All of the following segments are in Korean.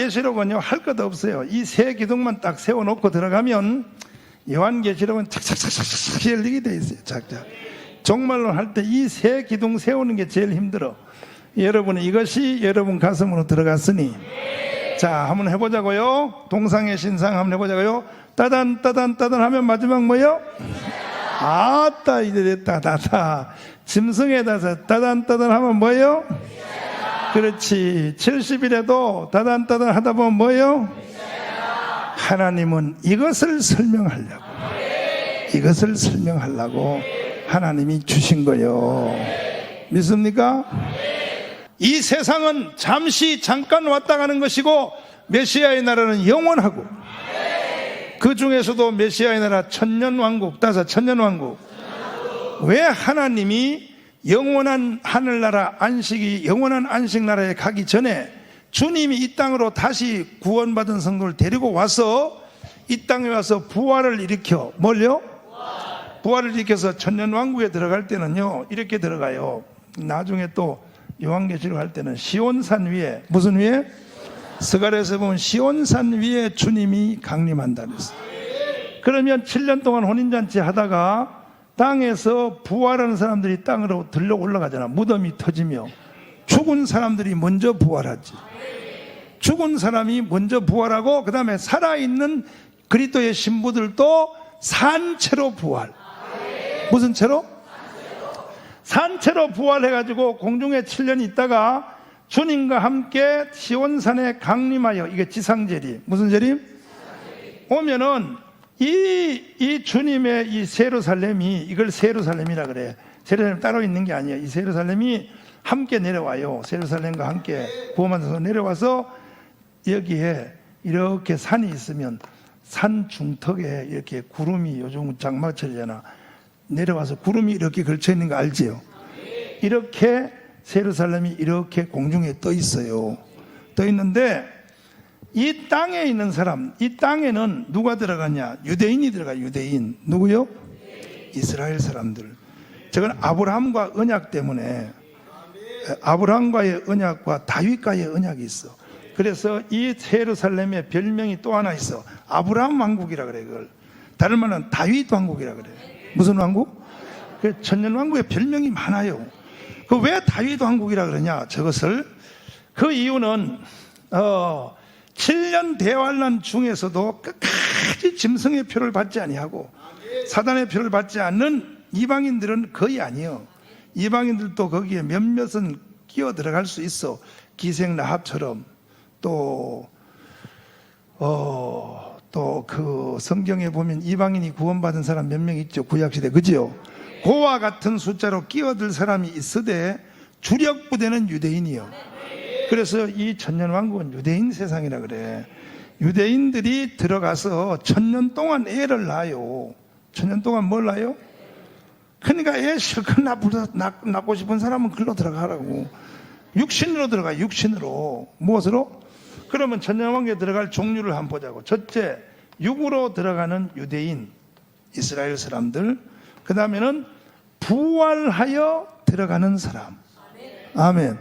요한계시록은요 할 것 없어요. 이 세 기둥만 딱 세워놓고 들어가면 요한계시록은 착착착착착 열리게 돼 있어요. 착착. 종말론 할때 이 세 기둥 세우는 게 제일 힘들어. 여러분 이것이 여러분 가슴으로 들어갔으니 자 한번 해보자고요. 동상의 신상 한번 해보자고요. 따단 따단 따단 하면 마지막 뭐요? 아따 이제 됐다 다다 짐승에다서 따단 따단 하면 뭐요? 그렇지 70일에도 따단 따단 하다 보면 뭐요? 하나님은 이것을 설명하려고 이것을 설명하려고 하나님이 주신 거요 믿습니까? 이 세상은 잠시 잠깐 왔다 가는 것이고 메시아의 나라는 영원하고 그 중에서도 메시아의 나라 천년 왕국 따서 천년 왕국 왜 하나님이 영원한 하늘나라 안식이 영원한 안식나라에 가기 전에 주님이 이 땅으로 다시 구원받은 성도를 데리고 와서 이 땅에 와서 부활을 일으켜 뭘요? 부활을 일으켜서 천년왕국에 들어갈 때는요 이렇게 들어가요 나중에 또 요한계시록 할 때는 시온산 위에 무슨 위에? 스가랴에서 보면 시온산 위에 주님이 강림한다 그랬어요 그러면 7년 동안 혼인잔치 하다가 땅에서 부활하는 사람들이 땅으로 들러 올라가잖아. 무덤이 터지며 죽은 사람들이 먼저 부활하지. 죽은 사람이 먼저 부활하고 그 다음에 살아있는 그리스도의 신부들도 산채로 부활. 무슨 채로? 산채로 부활해가지고 공중에 7년 있다가 주님과 함께 시온산에 강림하여 이게 지상재림 무슨 재림? 오면은 이, 이 주님의 이 세루살렘이 이걸 세루살렘이라 그래. 세루살렘 따로 있는 게 아니에요. 이 세루살렘이 함께 내려와요. 세루살렘과 함께 구원받아서 내려와서 여기에 이렇게 산이 있으면 산 중턱에 이렇게 구름이 요즘 장마철이잖아. 내려와서 구름이 이렇게 걸쳐 있는 거 알지요? 이렇게 세루살렘이 이렇게 공중에 떠 있어요. 떠 있는데 이 땅에 있는 사람, 이 땅에는 누가 들어가냐? 유대인이 들어가, 유대인. 누구요? 이스라엘 사람들. 저건 아브라함과 언약 때문에 아브라함과의 언약과 다윗과의 언약이 있어. 그래서 이 예루살렘의 별명이 또 하나 있어. 아브라함 왕국이라 그래, 그걸. 다른 말은 다윗 왕국이라 그래. 무슨 왕국? 그 천년 왕국의 별명이 많아요. 그 왜 다윗 왕국이라 그러냐? 저것을 그 이유는 어 7년 대환란 중에서도 끝까지 짐승의 표를 받지 아니하고 사단의 표를 받지 않는 이방인들은 거의 아니요. 이방인들도 거기에 몇몇은 끼어 들어갈 수 있어. 기생 라합처럼 또 어, 또 그 성경에 보면 이방인이 구원받은 사람 몇 명 있죠. 구약시대. 그지요? 고와 같은 숫자로 끼어들 사람이 있으되 주력 부대는 유대인이요. 그래서 이 천년 왕국은 유대인 세상이라 그래. 유대인들이 들어가서 천년 동안 애를 낳아요. 천년 동안 뭘 낳아요? 그러니까 애 실컷 낳고 싶은 사람은 글로 들어가라고. 육신으로 들어가, 육신으로. 무엇으로? 그러면 천년왕국에 들어갈 종류를 한번 보자고. 첫째, 육으로 들어가는 유대인, 이스라엘 사람들. 그 다음에는 부활하여 들어가는 사람. 아멘.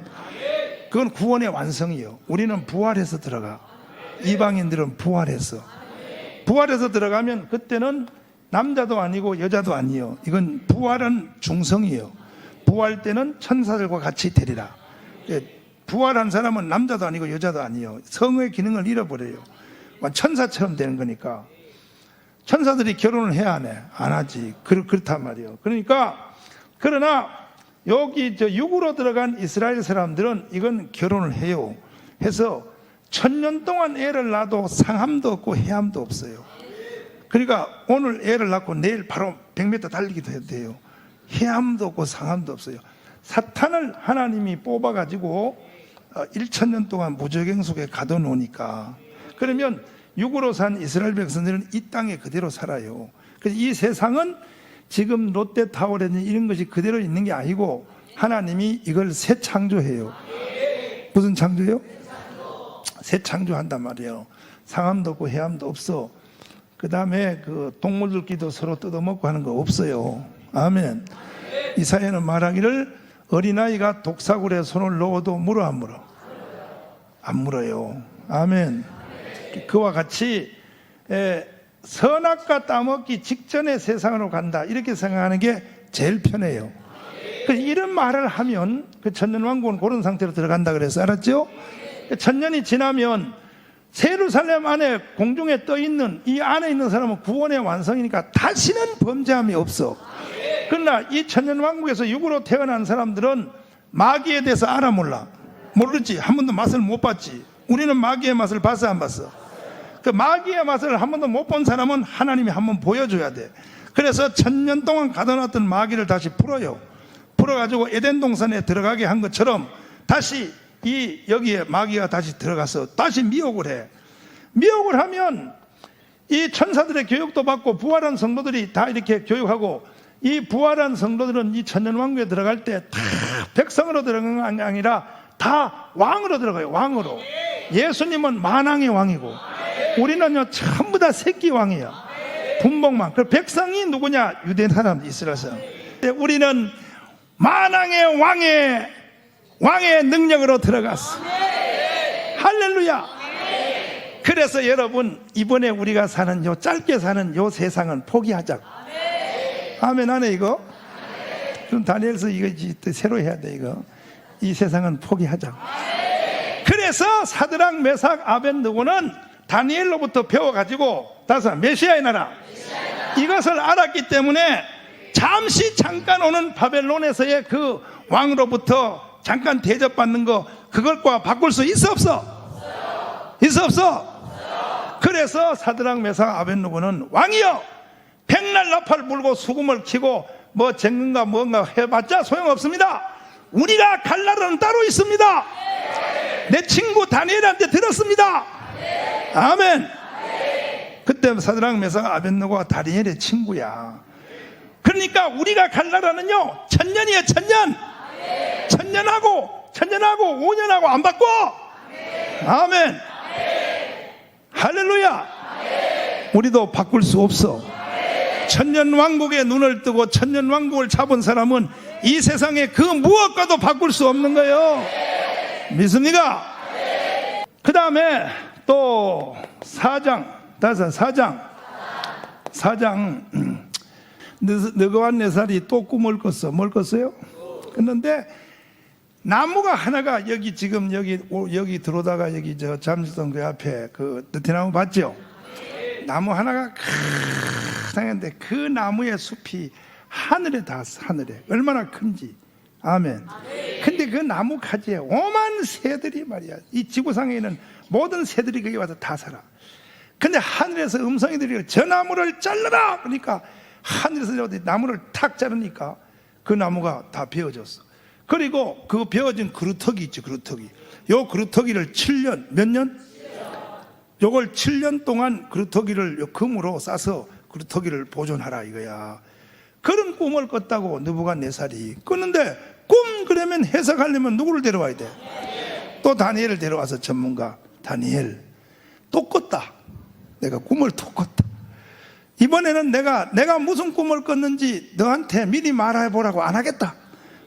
그건 구원의 완성이요. 우리는 부활해서 들어가. 이방인들은 부활해서. 부활해서 들어가면 그때는 남자도 아니고 여자도 아니요. 이건 부활은 중성이요. 부활 때는 천사들과 같이 되리라. 예, 부활한 사람은 남자도 아니고 여자도 아니요. 성의 기능을 잃어버려요. 천사처럼 되는 거니까. 천사들이 결혼을 해야 하네. 안 하지. 그렇, 그렇단 말이에요. 그러니까, 그러나 여기 저 육으로 들어간 이스라엘 사람들은 이건 결혼을 해요. 해서 천년 동안 애를 낳아도 상함도 없고 해함도 없어요. 그러니까 오늘 애를 낳고 내일 바로 100m 달리기도 해도 돼요. 해함도 없고 상함도 없어요. 사탄을 하나님이 뽑아가지고 1천년 동안 무적행 속에 가둬놓으니까 그러면 육으로 산 이스라엘 백성들은 이 땅에 그대로 살아요. 그래서 이 세상은 지금 롯데타워라든지 이런 것이 그대로 있는 게 아니고 하나님이 이걸 새 창조해요. 무슨 창조예요? 새 창조한단 말이에요. 상함도 없고 해함도 없어. 그 다음에 그 동물들끼리도 서로 뜯어먹고 하는 거 없어요. 아멘. 이사야는 말하기를 어린아이가 독사굴에 손을 넣어도 물어 안 물어? 안 물어요. 아멘. 그와 같이 에, 선악과 따먹기 직전에 세상으로 간다 이렇게 생각하는 게 제일 편해요. 그 이런 말을 하면 그 천년왕국은 그런 상태로 들어간다 그래서 알았죠? 천년이 지나면 세루살렘 안에 공중에 떠 있는 이 안에 있는 사람은 구원의 완성이니까 다시는 범죄함이 없어. 그러나 이 천년왕국에서 육으로 태어난 사람들은 마귀에 대해서 알아 몰라. 모르지. 한 번도 맛을 못 봤지. 우리는 마귀의 맛을 봤어 안 봤어? 그 마귀의 맛을 한 번도 못 본 사람은 하나님이 한 번 보여줘야 돼. 그래서 천년 동안 가둬놨던 마귀를 다시 풀어요. 풀어가지고 에덴 동산에 들어가게 한 것처럼 다시 이 여기에 마귀가 다시 들어가서 다시 미혹을 해. 미혹을 하면 이 천사들의 교육도 받고 부활한 성도들이 다 이렇게 교육하고 이 부활한 성도들은 이 천년왕국에 들어갈 때 다 백성으로 들어간 게 아니라 다 왕으로 들어가요. 왕으로. 예수님은 만왕의 왕이고 우리는요 전부 다 새끼 왕이야. 분봉만. 그 백성이 누구냐? 유대 사람 이스라엘 사람. 우리는 만왕의 왕의 왕의 능력으로 들어갔어. 할렐루야. 그래서 여러분 이번에 우리가 사는 요 짧게 사는 요 세상은 포기하자. 아멘 하네 이거. 그럼 다니엘서 이거 새로 해야 돼 이거. 이 세상은 포기하자. 그래서 사드랑 메삭 아벤느고는 다니엘로부터 배워가지고 다섯 메시아의 나라 이것을 알았기 때문에 잠시 잠깐 오는 바벨론에서의 그 왕으로부터 잠깐 대접받는 거 그걸과 바꿀 수 있어 없어? 있어 없어? 그래서 사드랑 메삭 아벤누고는 왕이여 백날 나팔 불고 수금을 키고 뭐 쟁근가 뭔가 해봤자 소용없습니다. 우리가 갈 나라는 따로 있습니다. 내 친구 다니엘한테 들었습니다. 아멘. 그때 사드랑 메삭 아벤누고가 다니엘의 친구야. 그러니까 우리가 갈 나라는요 천년이에요 천년. 천년하고 천년하고 5년하고 안 바꿔. 아멘. 할렐루야. 우리도 바꿀 수 없어. 천년 왕국에 눈을 뜨고 천년 왕국을 잡은 사람은 이 세상에 그 무엇과도 바꿀 수 없는 거예요. 믿습니까? 그 다음에 또 사장, 다섯 사장, 사장. 너거한 네 살이 또 꿈을 꿨어. 뭘 꿨어요? 꿨는데 나무가 하나가 여기 지금 여기 오- 여기 들어오다가 여기 저 잠시동 그 앞에 그 느티나무 봤죠? 나무 하나가 크상했는데 그 나무의 숲이 하늘에 닿았어 하늘에 얼마나 큰지 아멘. 근데 그 나무 가지에 오만 새들이 말이야. 이 지구상에 있는 모든 새들이 거기 와서 다 살아. 근데 하늘에서 음성이 들려. 저 나무를 잘라라! 그러니까 하늘에서 나무를 탁 자르니까 그 나무가 다 베어졌어. 그리고 그 베어진 그루터기 있지 그루터기. 요 그루터기를 7년 몇 년? 요걸 7년 동안 그루터기를 요 금으로 싸서 그루터기를 보존하라 이거야. 그런 꿈을 꿨다고 느부갓네살이 꿨는데 꿈 그러면 해석하려면 누구를 데려와야 돼? 또 다니엘을 데려와서 전문가 다니엘 또 꿨다. 내가 꿈을 또 꿨다. 이번에는 내가 내가 무슨 꿈을 꿨는지 너한테 미리 말해 보라고 안 하겠다.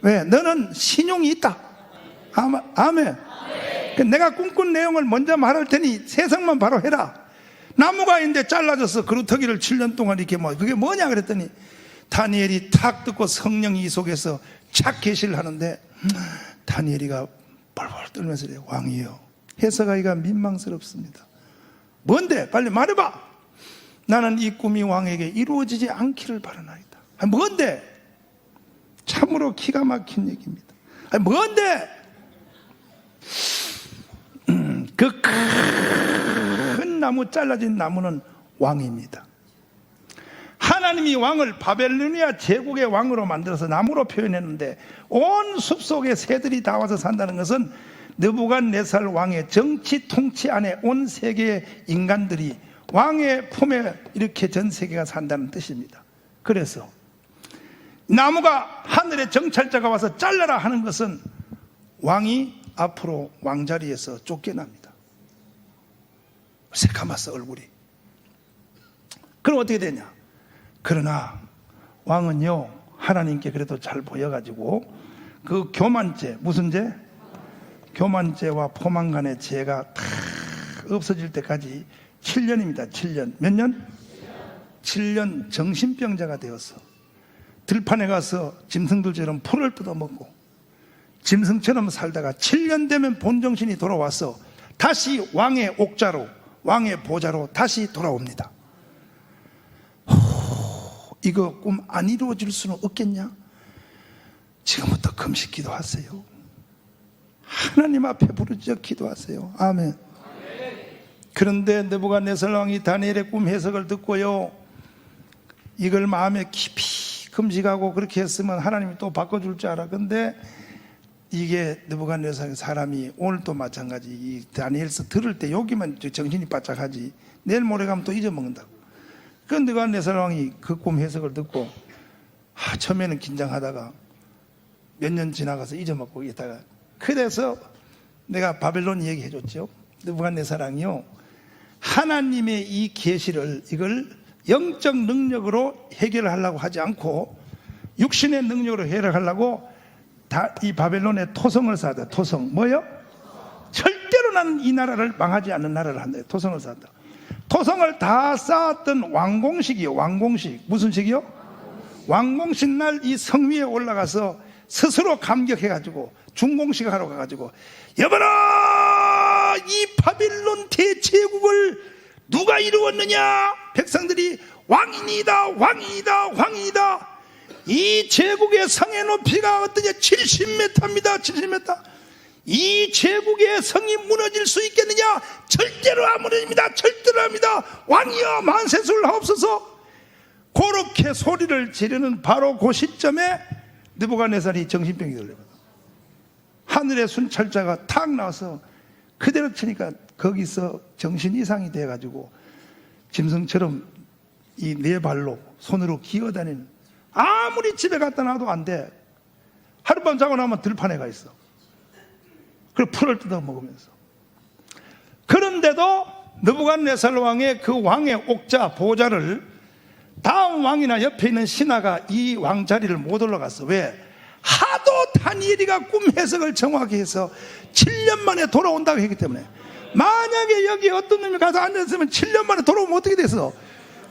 왜? 너는 신용이 있다. 아마, 아멘. 그 내가 꿈꾼 내용을 먼저 말할 테니 세상만 바로 해라. 나무가 있는데 잘라져서 그루터기를 7년 동안 이렇게 뭐 그게 뭐냐 그랬더니 다니엘이 탁 듣고 성령이 이 속에서 착 계시를 하는데 다니엘이가 벌벌 떨면서 그래 왕이요 해석하기가 민망스럽습니다. 뭔데? 빨리 말해봐. 나는 이 꿈이 왕에게 이루어지지 않기를 바라나이다. 아니, 뭔데? 참으로 기가 막힌 얘기입니다. 아니, 뭔데? 그큰 나무 잘라진 나무는 왕입니다. 하나님이 왕을 바벨로니아 제국의 왕으로 만들어서 나무로 표현했는데 온 숲속에 새들이 다 와서 산다는 것은 느부갓네살 왕의 정치 통치 안에 온 세계의 인간들이 왕의 품에 이렇게 전 세계가 산다는 뜻입니다. 그래서 나무가 하늘의 정찰자가 와서 잘라라 하는 것은 왕이 앞으로 왕자리에서 쫓겨납니다. 새카맣어 얼굴이. 그럼 어떻게 되냐? 그러나 왕은요 하나님께 그래도 잘 보여가지고 그 교만죄 무슨 죄? 교만죄와 포만 간의 죄가 다딱 없어질 때까지 7년입니다. 7년. 몇 년? 7년 정신병자가 되었어. 들판에 가서 짐승들처럼 풀을 뜯어먹고 짐승처럼 살다가 7년 되면 본정신이 돌아와서 다시 왕의 옥자로 왕의 보좌로 다시 돌아옵니다. 호, 이거 꿈 안 이루어질 수는 없겠냐? 지금부터 금식 기도하세요. 하나님 앞에 부르짖어 기도하세요. 아멘. 그런데 느부갓네살 왕이 다니엘의 꿈 해석을 듣고요. 이걸 마음에 깊이 금식하고 그렇게 했으면 하나님이 또 바꿔줄 줄 알아. 근데 이게 느부갓네살 사람이 오늘도 마찬가지 이 다니엘서 들을 때 여기만 정신이 바짝하지 내일 모레 가면 또 잊어먹는다고. 그 느부갓네살 왕이 그 꿈 해석을 듣고 아, 처음에는 긴장하다가 몇 년 지나가서 잊어먹고 있다가 그래서 내가 바벨론 얘기해 줬죠. 느부갓네살 왕이요. 하나님의 이 계시를 이걸 영적 능력으로 해결하려고 하지 않고 육신의 능력으로 해결하려고 다 이 바벨론의 토성을 쌓았다. 토성 뭐요? 절대로 나는 이 나라를 망하지 않는 나라를 한다. 토성을 쌓았다. 토성을 다 쌓았던 왕공식이요. 왕공식. 무슨 식이요? 왕공식 날 이 성 위에 올라가서 스스로 감격해가지고 중공식 하러 가가지고 여봐라! 이 바빌론 대제국을 누가 이루었느냐? 백성들이 왕이니다 왕이다 왕이다. 이 제국의 성의 높이가 어떠냐? 70m입니다. 70m 이 제국의 성이 무너질 수 있겠느냐 절대로 안 무너집니다 절대로 합니다 왕이여 만세술 하옵소서 그렇게 소리를 지르는 바로 그 시점에 느부갓네살이 정신병이 들려거든. 하늘의 순찰자가 탁 나와서 그대로 치니까 거기서 정신 이상이 돼가지고 짐승처럼 이 네 발로 손으로 기어다니는 아무리 집에 갖다 놔도 안 돼. 하룻밤 자고 나면 들판에 가 있어. 그리고 풀을 뜯어 먹으면서. 그런데도 느부갓네살 왕의 그 왕의 옥자 보좌를 다음 왕이나 옆에 있는 신하가 이 왕 자리를 못 올라갔어. 왜? 하도 다니엘이가 꿈 해석을 정확히 해서 7년 만에 돌아온다고 했기 때문에 만약에 여기 어떤 놈이 가서 앉았으면 7년 만에 돌아오면 어떻게 됐어?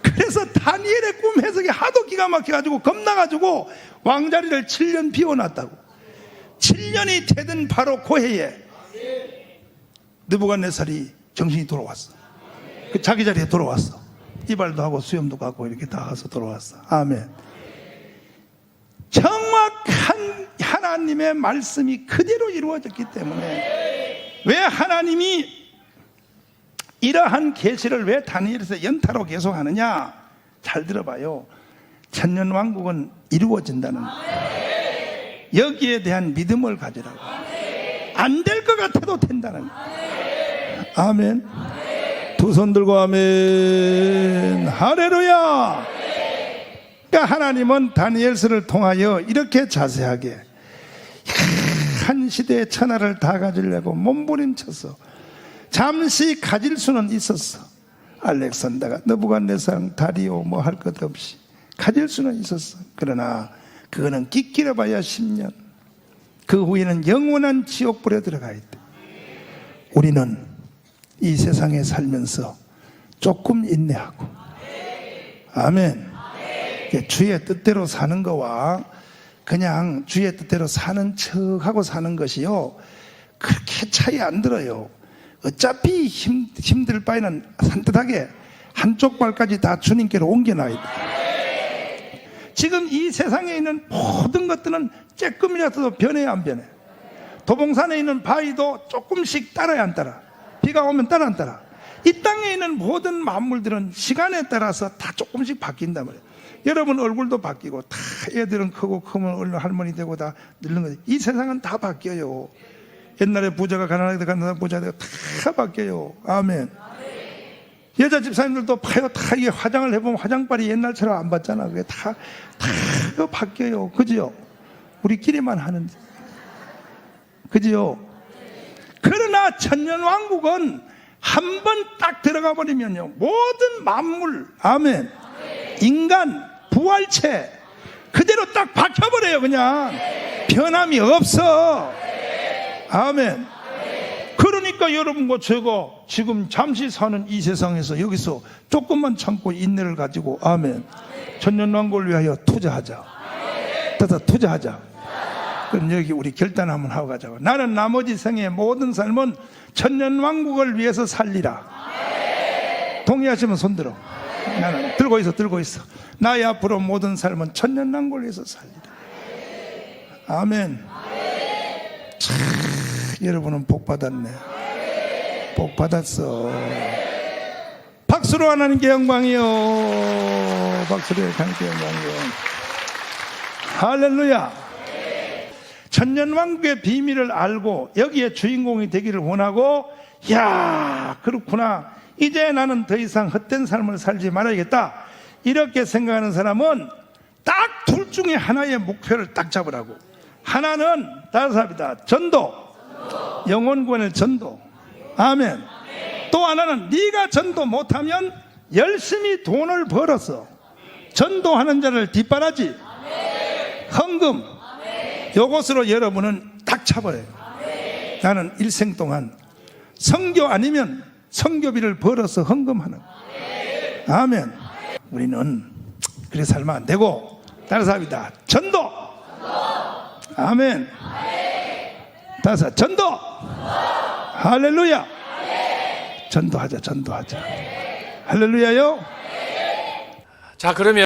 그래서 다니엘의 꿈 해석이 하도 기가 막혀가지고 겁나가지고 왕자리를 7년 비워놨다고 7년이 되던 바로 그 해에 느부갓네살이 정신이 돌아왔어 그 자기 자리에 돌아왔어 이발도 하고 수염도 갖고 이렇게 다 가서 돌아왔어 아멘 정확한 하나님의 말씀이 그대로 이루어졌기 때문에 왜 하나님이 이러한 계시를 왜 다니엘에서 연타로 계속하느냐? 잘 들어봐요. 천년 왕국은 이루어진다는 여기에 대한 믿음을 가지라고. 안 될 것 같아도 된다는. 아멘. 두 손 들고 아멘. 할렐루야. 그러니까 하나님은 다니엘서를 통하여 이렇게 자세하게 한 시대의 천하를 다 가지려고 몸부림쳤어. 잠시 가질 수는 있었어. 알렉산더가 너부갓네살 다리오 뭐 할 것 없이 가질 수는 있었어. 그러나 그거는 끼끼려 봐야 10년. 그 후에는 영원한 지옥불에 들어가 있대. 우리는 이 세상에 살면서 조금 인내하고 아멘. 주의 뜻대로 사는 거와 그냥 주의 뜻대로 사는 척하고 사는 것이요 그렇게 차이 안 들어요. 어차피 힘, 힘들 바에는 산뜻하게 한쪽 발까지 다 주님께로 옮겨놔야 돼. 지금 이 세상에 있는 모든 것들은 쬐끔이라도 변해야 안 변해. 도봉산에 있는 바위도 조금씩 따라야 안 따라. 비가 오면 따라 안 따라. 이 땅에 있는 모든 만물들은 시간에 따라서 다 조금씩 바뀐단 말이에요. 여러분 얼굴도 바뀌고 다 애들은 크고 크면 얼른 할머니 되고 다 늙는 거지. 이 세상은 다 바뀌어요. 옛날에 부자가 가난하게 가난한 부자 되고 다 바뀌어요. 아멘. 여자 집사님들도 봐요. 다 이게 화장을 해보면 화장발이 옛날처럼 안 받잖아. 그게 다, 다 바뀌어요. 그지요? 우리끼리만 하는데. 그지요? 그러나 천년왕국은 한 번 딱 들어가 버리면요. 모든 만물, 아멘. 인간, 부활체, 그대로 딱 박혀버려요. 그냥. 변함이 없어. 아멘. 그러니까 여러분과 제가 지금 잠시 사는 이 세상에서 여기서 조금만 참고 인내를 가지고 아멘. 천년왕국을 위하여 투자하자. 따다 투자하자. 그럼 여기 우리 결단 한번 하고 가자고. 나는 나머지 생의 모든 삶은 천년왕국을 위해서 살리라. 동의하시면 손들어. 나는 들고 있어, 들고 있어. 나의 앞으로 모든 삶은 천년왕국을 위해서 살리라. 아멘. 참, 여러분은 복 받았네. 복 받았어. 박수로 하나님께 영광이요. 박수로 하나님께 영광이요. 할렐루야. 천년왕국의 비밀을 알고 여기에 주인공이 되기를 원하고, 야 그렇구나. 이제 나는 더 이상 헛된 삶을 살지 말아야겠다. 이렇게 생각하는 사람은 딱 둘 중에 하나의 목표를 딱 잡으라고. 하나는 다른 사람이다. 전도. 영혼권의 전도. 아멘. 또 하나는 네가 전도 못하면 열심히 돈을 벌어서 전도하는 자를 뒷바라지 헌금 요것으로 여러분은 딱 차버려요. 나는 일생 동안 성교 아니면 성교비를 벌어서 헌금하는 거. 아멘. 우리는 그렇게 살면 안 되고 다른 사람이다. 전도. 아멘. 다섯 전도. 할렐루야. 전도하자. 전도하자. 할렐루야요. 자, 그러면